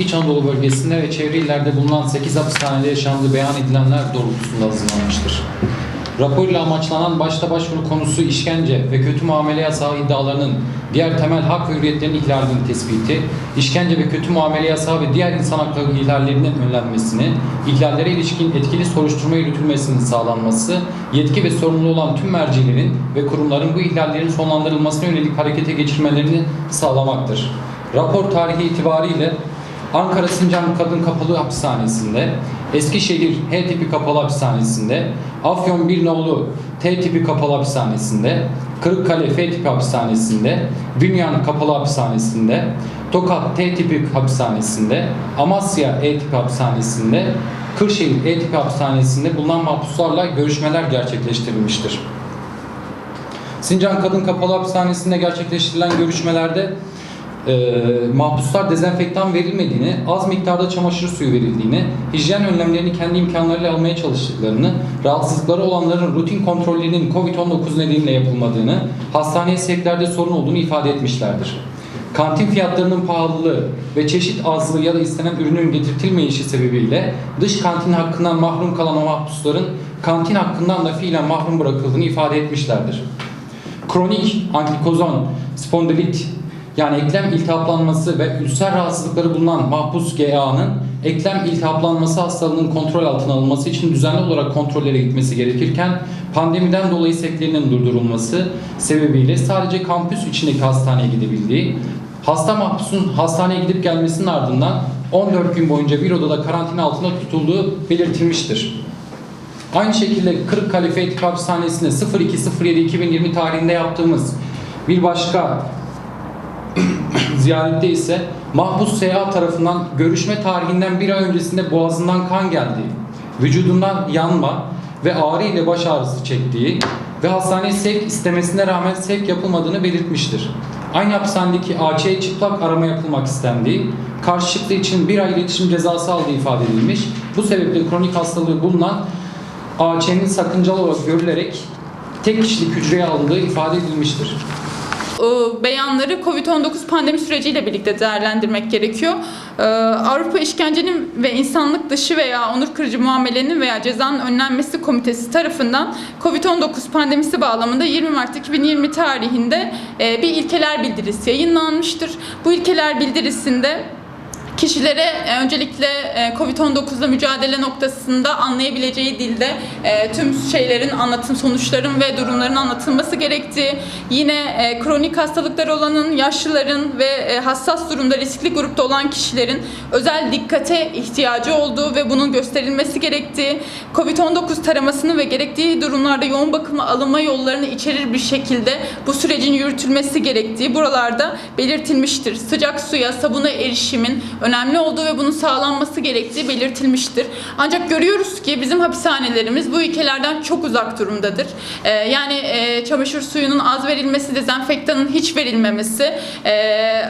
İç Anadolu bölgesinde ve çevre illerde bulunan 8 hapishanede yaşandığı beyan edilenler doğrultusunda hazırlanmıştır. Rapor ile amaçlanan başta başvuru konusu işkence ve kötü muamele yasağı iddialarının diğer temel hak ve hürriyetlerin ihlalinin tespiti, işkence ve kötü muamele yasağı ve diğer insan hakları ihlallerinin önlenmesini, ihlallere ilişkin etkili soruşturma yürütülmesinin sağlanması, yetki ve sorumlu olan tüm mercilerin ve kurumların bu ihlallerin sonlandırılmasına yönelik harekete geçirmelerini sağlamaktır. Rapor tarihi itibariyle Ankara Sincan Kadın Kapalı Hapishanesi'nde, Eskişehir H tipi kapalı hapishanesinde, Afyon Bir Nolu T tipi kapalı hapishanesinde, Kırıkkale F tipi hapishanesinde, Bünyan Kapalı Hapishanesinde, Tokat T tipi hapishanesinde, Amasya E tipi hapishanesinde, Kırşehir E tipi hapishanesinde bulunan mahpuslarla görüşmeler gerçekleştirilmiştir. Sincan Kadın Kapalı Hapishanesi'nde gerçekleştirilen görüşmelerde e, mahpuslar dezenfektan verilmediğini, az miktarda çamaşır suyu verildiğini, hijyen önlemlerini kendi imkanlarıyla almaya çalıştıklarını, rahatsızlıkları olanların rutin kontrollerinin COVID-19 nedeniyle yapılmadığını, hastaneye sevklerde sorun olduğunu ifade etmişlerdir. Kantin fiyatlarının pahalılığı ve çeşit azlığı ya da istenen ürünün getirtilmeyişi sebebiyle dış kantin hakkından mahrum kalan o mahpusların kantin hakkından da fiilen mahrum bırakıldığını ifade etmişlerdir kronik antikozon spondilit yani eklem iltihaplanması ve ülser rahatsızlıkları bulunan mahpus GA'nın eklem iltihaplanması hastalığının kontrol altına alınması için düzenli olarak kontrollere gitmesi gerekirken pandemiden dolayı seklerinin durdurulması sebebiyle sadece kampüs içindeki hastaneye gidebildiği, hasta mahpusun hastaneye gidip gelmesinin ardından 14 gün boyunca bir odada karantina altında tutulduğu belirtilmiştir. Aynı şekilde Kırıkkale Fethi Hapishanesi'nde 02.07.2020 tarihinde yaptığımız bir başka ziyarette ise mahpus seyahat tarafından görüşme tarihinden bir ay öncesinde boğazından kan geldiği, vücudundan yanma ve ağrı ile baş ağrısı çektiği ve hastaneye sevk istemesine rağmen sevk yapılmadığını belirtmiştir. Aynı hapishanedeki AÇ'ye çıplak arama yapılmak istendiği, karşı çıktığı için bir ay iletişim cezası aldığı ifade edilmiş. Bu sebeple kronik hastalığı bulunan AÇ'nin sakıncalı olarak görülerek tek kişilik hücreye alındığı ifade edilmiştir. E, beyanları COVID-19 pandemi süreciyle birlikte değerlendirmek gerekiyor. E, Avrupa İşkencenin ve insanlık dışı veya onur kırıcı muamelenin veya cezanın önlenmesi komitesi tarafından COVID-19 pandemisi bağlamında 20 Mart 2020 tarihinde e, bir ilkeler bildirisi yayınlanmıştır. Bu ilkeler bildirisinde kişilere e, öncelikle e, Covid-19'la mücadele noktasında anlayabileceği dilde e, tüm şeylerin anlatım sonuçların ve durumların anlatılması gerektiği, yine kronik hastalıkları olanın, yaşlıların ve hassas durumda riskli grupta olan kişilerin özel dikkate ihtiyacı olduğu ve bunun gösterilmesi gerektiği, Covid-19 taramasını ve gerektiği durumlarda yoğun bakıma alınma yollarını içerir bir şekilde bu sürecin yürütülmesi gerektiği buralarda belirtilmiştir. Sıcak suya, sabuna erişimin önemli olduğu ve bunun sağlanması gerektiği belirtilmiştir. Ancak görüyoruz ki bizim hapishanelerimiz bu ilkelerden çok uzak durumdadır. Ee, yani e, çamaşır suyunun az verilmesi, dezenfektanın hiç verilmemesi e,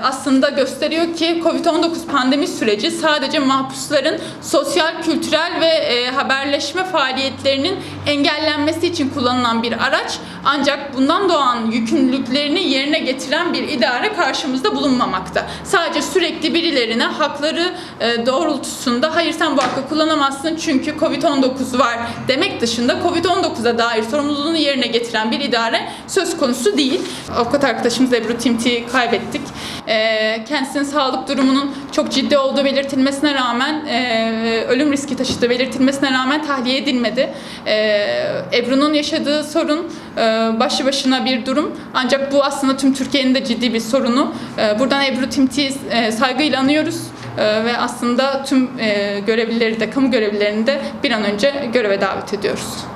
aslında gösteriyor ki COVID-19 pandemi süreci sadece mahpusların sosyal, kültürel ve e, haberleşme faaliyetlerinin engellenmesi için kullanılan bir araç. Ancak bundan doğan yükümlülüklerini yerine getiren bir idare karşımızda bulunmamakta. Sadece sürekli birilerine hakları e, doğrultusunda hayır sen bu hakkı kullanamazsın çünkü Covid-19 var demek dışında Covid-19'a dair sorumluluğunu yerine getiren bir idare söz konusu değil. Avukat arkadaşımız Ebru Timti'yi kaybettik. E, kendisinin sağlık durumunun çok ciddi olduğu belirtilmesine rağmen e, ölüm riski taşıdığı belirtilmesine rağmen tahliye edilmedi. Ebru'nun yaşadığı sorun başlı başına bir durum. Ancak bu aslında tüm Türkiye'nin de ciddi bir sorunu. Buradan Ebru Timti'yi saygıyla anıyoruz. E, ve aslında tüm e, görevlileri de, kamu görevlilerini de bir an önce göreve davet ediyoruz.